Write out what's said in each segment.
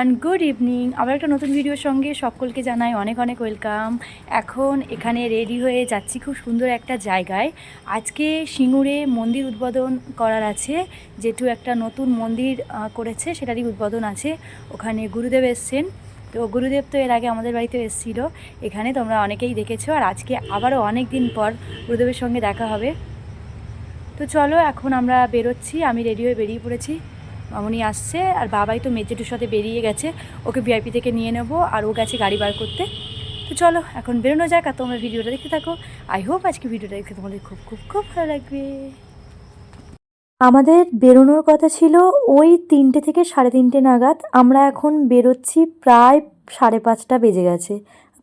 Everyone good evening আবার একটা নতুন ভিডিওর সঙ্গে সকলকে জানাই অনেক অনেক ওয়েলকাম এখন এখানে রেডি হয়ে যাচ্ছি খুব সুন্দর একটা জায়গায়। আজকে সিঙ্গুরে মন্দির উদ্বোধন করার আছে। যেটু একটা নতুন মন্দির করেছে সেটারই উদ্বোধন আছে। ওখানে গুরুদেব এসছেন। তো গুরুদেব তো এর আগে আমাদের বাড়িতে এসেছিল। এখানে তোমরা অনেকেই দেখেছ। আর আজকে আবারও অনেক দিন পর গুরুদেবের সঙ্গে দেখা হবে। তো চলো, এখন আমরা বেরোচ্ছি। আমি রেডি হয়ে বেরিয়ে পড়েছি। মামনি আসছে, আর বাবাই তো মেজেটুর সাথে বেরিয়ে গেছে। ওকে ভিআইপি থেকে নিয়ে নেব, আর ও গেছে গাড়ি বার করতে। তো চলো, এখন বেরোনো যাক, আর তোমরা ভিডিওটা দেখতে থাকো। আই হোপ আজকে ভিডিওটা দেখতে তোমাদের খুব খুব খুব ভালো লাগবে। আমাদের বেরোনোর কথা ছিল ওই তিনটে থেকে সাড়ে তিনটে নাগাদ। আমরা এখন বেরোচ্ছি প্রায় সাড়ে পাঁচটা বেজে গেছে।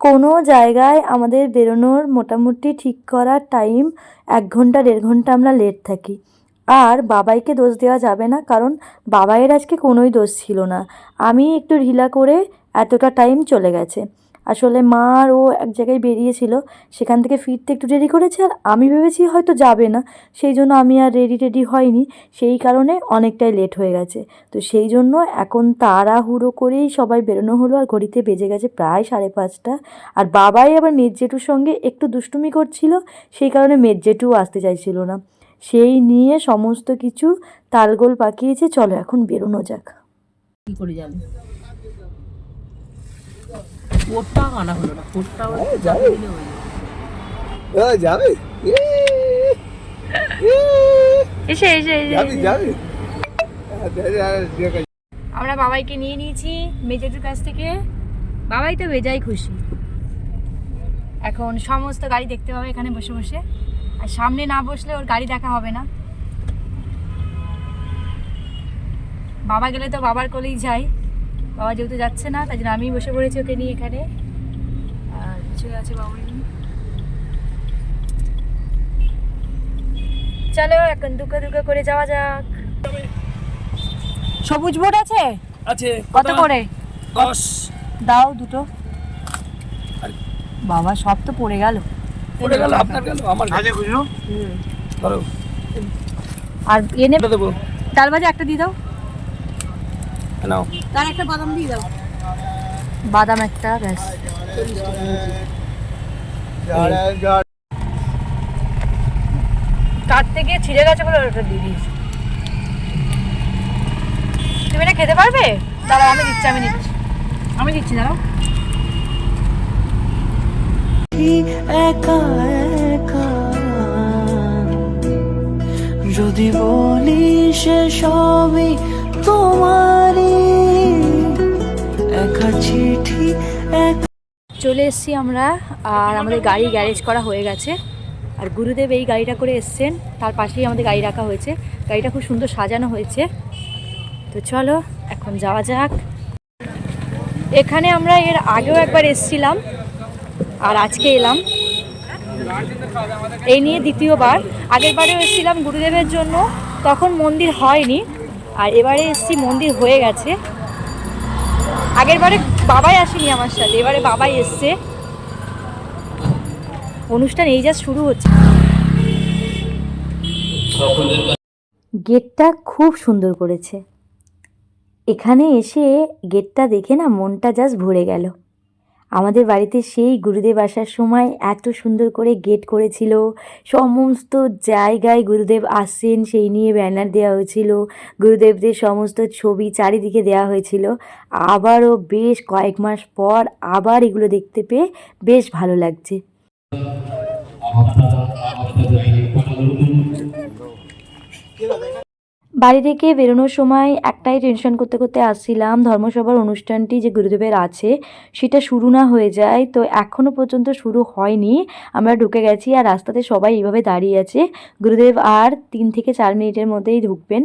কোনো জায়গায় আমাদের বেরোনোর মোটামুটি ঠিক করার টাইম এক ঘণ্টা, দেড় ঘণ্টা আমরা লেট থাকি। আর বাবাইকে দোষ দেওয়া যাবে না, কারণ বাবাইয়ের আজকে কোনোই দোষ ছিল না। আমি একটু ঢিলা করে এতটা টাইম চলে গেছে। আসলে মা আর ও এক জায়গায় বেরিয়েছিল, সেখান থেকে ফিরতে একটু দেরি করেছে, আর আমি ভেবেছি হয়তো যাবে না। সেই জন্য আমি আর রেডি টেডি হয়নি, সেই কারণে অনেকটাই লেট হয়ে গেছে। তো সেই জন্য এখন তাড়াহুড়ো করেই সবাই বেরোনো হলো, আর ঘড়িতে বেজে গেছে প্রায় সাড়ে পাঁচটা। আর বাবাই আবার মেজজেটুর সঙ্গে একটু দুষ্টুমি করছিল, সেই কারণে মেজজেটুও আসতে চাইছিল না। সেই নিয়ে সমস্ত কিছু তালগোল পাকিয়েছে। চলো এখন বেরোনো যাক। কি করে যাবে? কোটটা আনা হলো না কোটটা এসে। আমরা বাবাইকে নিয়ে নিয়েছি মেজেটুর কাছ থেকে। বাবাই তো বেজাই খুশি। এখন সমস্ত গাড়ি দেখতে পাবে এখানে বসে বসে। আর সামনে না বসলে ওর গাড়ি দেখা হবে না। বাবা গেলে তো বাবার কোলেই যাই বাবা যেহেতু যাচ্ছে না তাই জন্য আমি বসে পড়েছি ওকে নিয়ে এখানে। আর পিছনে আছে বাবুই। চলো এখন দুঃখ দুঃখ করে যাওয়া যাক। সবুজ বোর্ড আছে? আছে। কত করে? দশ। দাও দুটো। বাবা সব তো পড়ে গেল। পড়ে গেল আপনার গেল আমার আজে বুঝলো ধরো। আর এনে দেবো। ডাল ভাজা একটা দিয়ে দাও। নাও। তার একটা বাদাম দিয়ে দাও। বাদাম একটা ব্যাস। কাটতে গিয়ে ছিঁড়ে গেছে বলে ওটা দিয়ে দিয়েছি। তুমি এটা খেতে পারবে? দাঁড়াও আমি দিচ্ছি আমি দিচ্ছি আমি দিচ্ছি দাঁড়াও। একা একা? যদি বলি সে সবই তোমারই, একা চিঠি চলে এসেছি আমরা, আর আমাদের গাড়ি গ্যারেজ করা হয়ে গেছে। আর গুরুদেব এই গাড়িটা করে এসছেন, তার পাশেই আমাদের গাড়ি রাখা হয়েছে। গাড়িটা খুব সুন্দর সাজানো হয়েছে। তো চলো, এখন যাওয়া যাক। এখানে আমরা এর আগেও একবার এসছিলাম। আর আজকে এলাম। এই নিয়ে দ্বিতীয়বার। আগের বারেও এসেছিলাম গুরুদেবের জন্য, তখন মন্দির হয়নি। আর এবারে এসছি, মন্দির হয়ে গেছে। আগের বারে বাবাই আসেনি আমার সাথে, এবারে বাবাই এসছে। অনুষ্ঠান এই যা শুরু হচ্ছে। গেটটা খুব সুন্দর করেছে। এখানে এসে গেটটা দেখে না মনটা জাস্ট ভরে গেল। আমাদের বাড়িতে সেই গুরুদেব আসার সময় এত সুন্দর করে গেট করেছিল। সমস্ত জায়গায় গুরুদেব আসছেন সেই নিয়ে ব্যানার দেওয়া হয়েছিল। গুরুদেবদের সমস্ত ছবি চারিদিকে দেওয়া হয়েছিল। আবারও বেশ কয়েক মাস পর আবার এগুলো দেখতে পেয়ে বেশ ভালো লাগছে। বাড়ি থেকে বেরোনোর সময় একটাই টেনশন করতে করতে আসছিলাম, ধর্মসভার অনুষ্ঠানটি যে গুরুদেবের আছে, সেটা শুরু না হয়ে যায়। তো এখনও পর্যন্ত শুরু হয়নি। আমরা ঢুকে গেছি আর রাস্তাতে সবাই এইভাবে দাঁড়িয়ে আছে। গুরুদেব আর তিন থেকে চার মিনিটের মধ্যেই ঢুকবেন।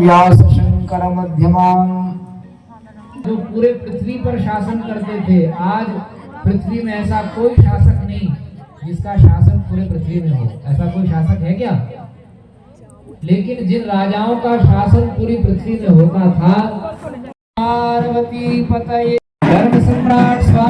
व्यासशङ्करमध्यमाम् जो पूरे पृथ्वी पर शासन करते थे, आज पृथ्वी में ऐसा कोई शासक नहीं जिसका शासन पूरे पृथ्वी में हो। ऐसा कोई शासक है क्या? लेकिन जिन राजाओं का शासन पूरी पृथ्वी में होता था, पार्वती पतये धर्म सम्राट स्वामी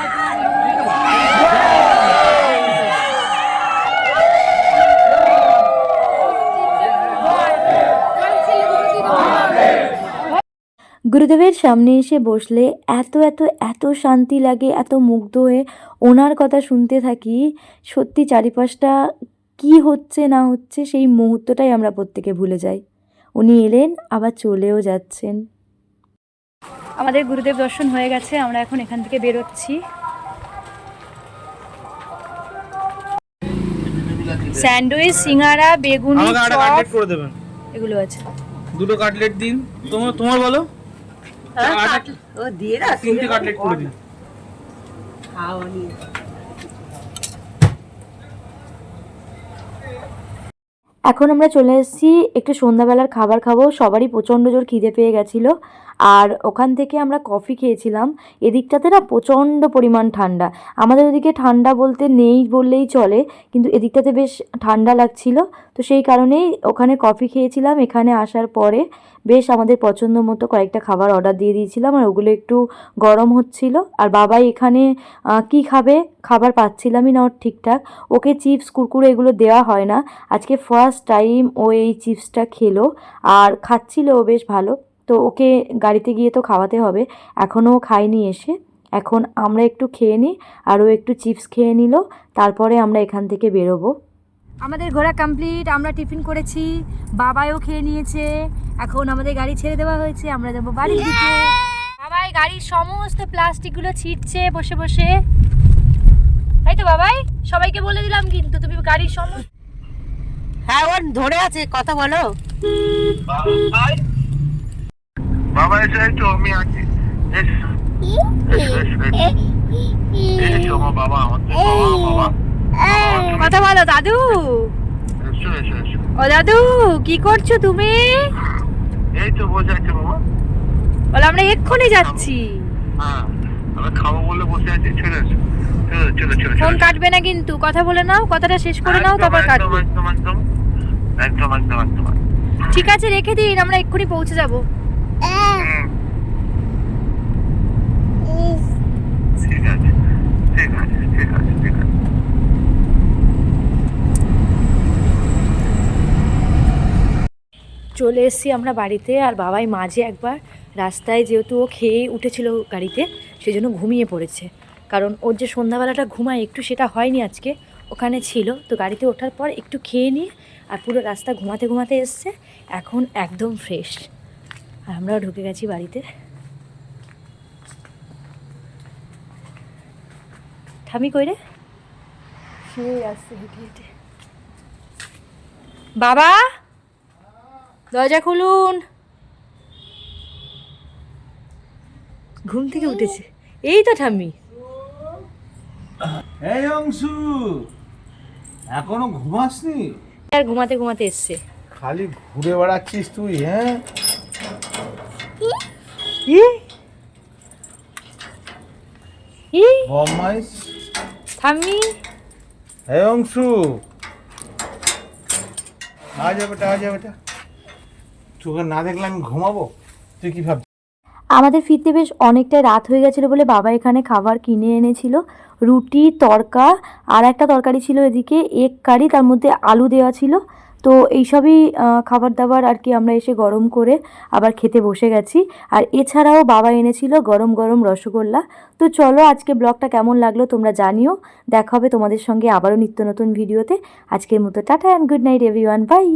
গুরুদেবের সামনে এসে বসলে এত এত এত শান্তি লাগে এত মুগ্ধ হয়ে ওনার কথা শুনতে থাকি। সত্যি চারিপাশটা কি হচ্ছে না হচ্ছে সেই মুহূর্তটাই আমরা প্রত্যেকে ভুলে যাই। উনি এলেন আবার চলেও যাচ্ছেন। আমাদের গুরুদেব দর্শন হয়ে গেছে আমরা এখন এখান থেকে বেরোচ্ছি। স্যান্ডউইচ সিঙ্গারা বেগুনি এগুলো আছে। দুটো কাটলেট দিন। তোমার তোমার বলো। ও দিয়ে রাখ তিনটে কাটলেট করে। দিন। খাওয়া এখন আমরা চলে এসেছি একটু সন্ধ্যাবেলার খাবার খাব। সবারই প্রচণ্ড জোর খিদে পেয়ে গেছিল। আর ওখান থেকে আমরা কফি খেয়েছিলাম। এদিকটাতে না প্রচণ্ড পরিমাণ ঠান্ডা। আমাদের ওদিকে ঠান্ডা বলতে নেই বললেই চলে কিন্তু এদিকটাতে বেশ ঠান্ডা লাগছিল। তো সেই কারণেই ওখানে কফি খেয়েছিলাম। এখানে আসার পরে বেশ আমাদের পছন্দ মতো কয়েকটা খাবার অর্ডার দিয়ে দিয়েছিলাম আর ওগুলো একটু গরম হচ্ছিল। আর বাবাই এখানে কি খাবে? খাবার পাচ্ছিলামই না ওর ঠিকঠাক। ওকে চিপস, কুরকুরে এগুলো দেওয়া হয় না। আজকে ফার্স্ট টাইম ও এই চিপসটা খেলো আর খাচ্ছিল ও বেশ ভালো। তো ওকে গাড়িতে গিয়ে তো খাওয়াতে হবে। এখনও খায়নি এসে। এখন আমরা একটু খেয়ে নিই আর ও একটু চিপস খেয়ে নিল। তারপরে আমরা এখান থেকে বেরোবো। আমাদের ঘোরা কমপ্লিট আমরা টিফিন করেছি বাবাও খেয়ে নিয়েছে এখন আমাদের গাড়ি ছেড়ে দেওয়া হয়েছে আমরা যাব বাড়ির দিকে। বাবাই গাড়ির সমস্ত প্লাস্টিকগুলো ছিটছে বসে বসে। তাই তো বাবাই? সবাইকে বলে দিলাম কিন্তু তুমি গাড়ির সমস্ত হ্যাঁ ওর ধরে আছে কথা বলো। বাবা এসে তো আমি আছি। বাবা বাবা। কথা বলো দাদু। ও দাদু কি করছ তুমি? এই তো বসে আছে বাবা। বলে আমরা এক্ষুনি যাচ্ছি। হ্যাঁ আমি খাব বলে বসে আছি চলো ফোন কাটবে না কিন্তু কথা বলে নাও কথাটা শেষ করে নাও তারপর কাটবে। একদম একদম। একদম একদম একদম। ঠিক আছে রেখে দিন আমরা এক্ষুনি পৌঁছে যাব হুম। ঠিক আছে ঠিক আছে ঠিক আছে ঠিক আছে চলে এসেছি আমরা বাড়িতে আর বাবাই মাঝে একবার রাস্তায় যেহেতু ও খেয়ে উঠেছিল গাড়িতে সেই জন্য ঘুমিয়ে পড়েছে। কারণ ওর যে সন্ধ্যাবেলাটা ঘুমায় একটু সেটা হয়নি আজকে ওখানে ছিল। তো গাড়িতে ওঠার পর একটু খেয়ে নিয়ে আর পুরো রাস্তা ঘুমাতে ঘুমাতে এসছে এখন একদম ফ্রেশ আর আমরাও ঢুকে গেছি বাড়িতে। ঠামি কই রে? শুয়ে আসছে হেঁটে হেঁটে। বাবা! দরজা খুলুন। ঘুম থেকে উঠেছে। এই তো ঠাম্মি। এই অংশু এখনও ঘুমাসনি? আর ঘুমাতে ঘুমাতে এসছে। খালি ঘুরে বেড়াচ্ছিস তুই হ্যাঁ? বমাইস ঠাম্মি? এই অংশু। আজ বেটা আজ বেটা। তোকে না দেখলে আমি ঘুমাবো? তুই কি ভাবছিস? আমাদের ফিরতে বেশ অনেকটাই রাত হয়ে গেছিল বলে বাবা এখানে খাবার কিনে এনেছিল। রুটি, তরকা আর একটা তরকারি ছিল এদিকে, এক কারি, তার মধ্যে আলু দেওয়া ছিল। তো এইসবই খাবার দাবার আর কি আমরা এসে গরম করে আবার খেতে বসে গেছি। আর এছাড়াও বাবা এনেছিল গরম গরম রসগোল্লা। তো চলো আজকে ব্লগটা কেমন লাগল তোমরা জানিও। দেখা হবে তোমাদের সঙ্গে আবারও নিত্য নতুন ভিডিওতে। আজকের মতো tata and good night everyone bye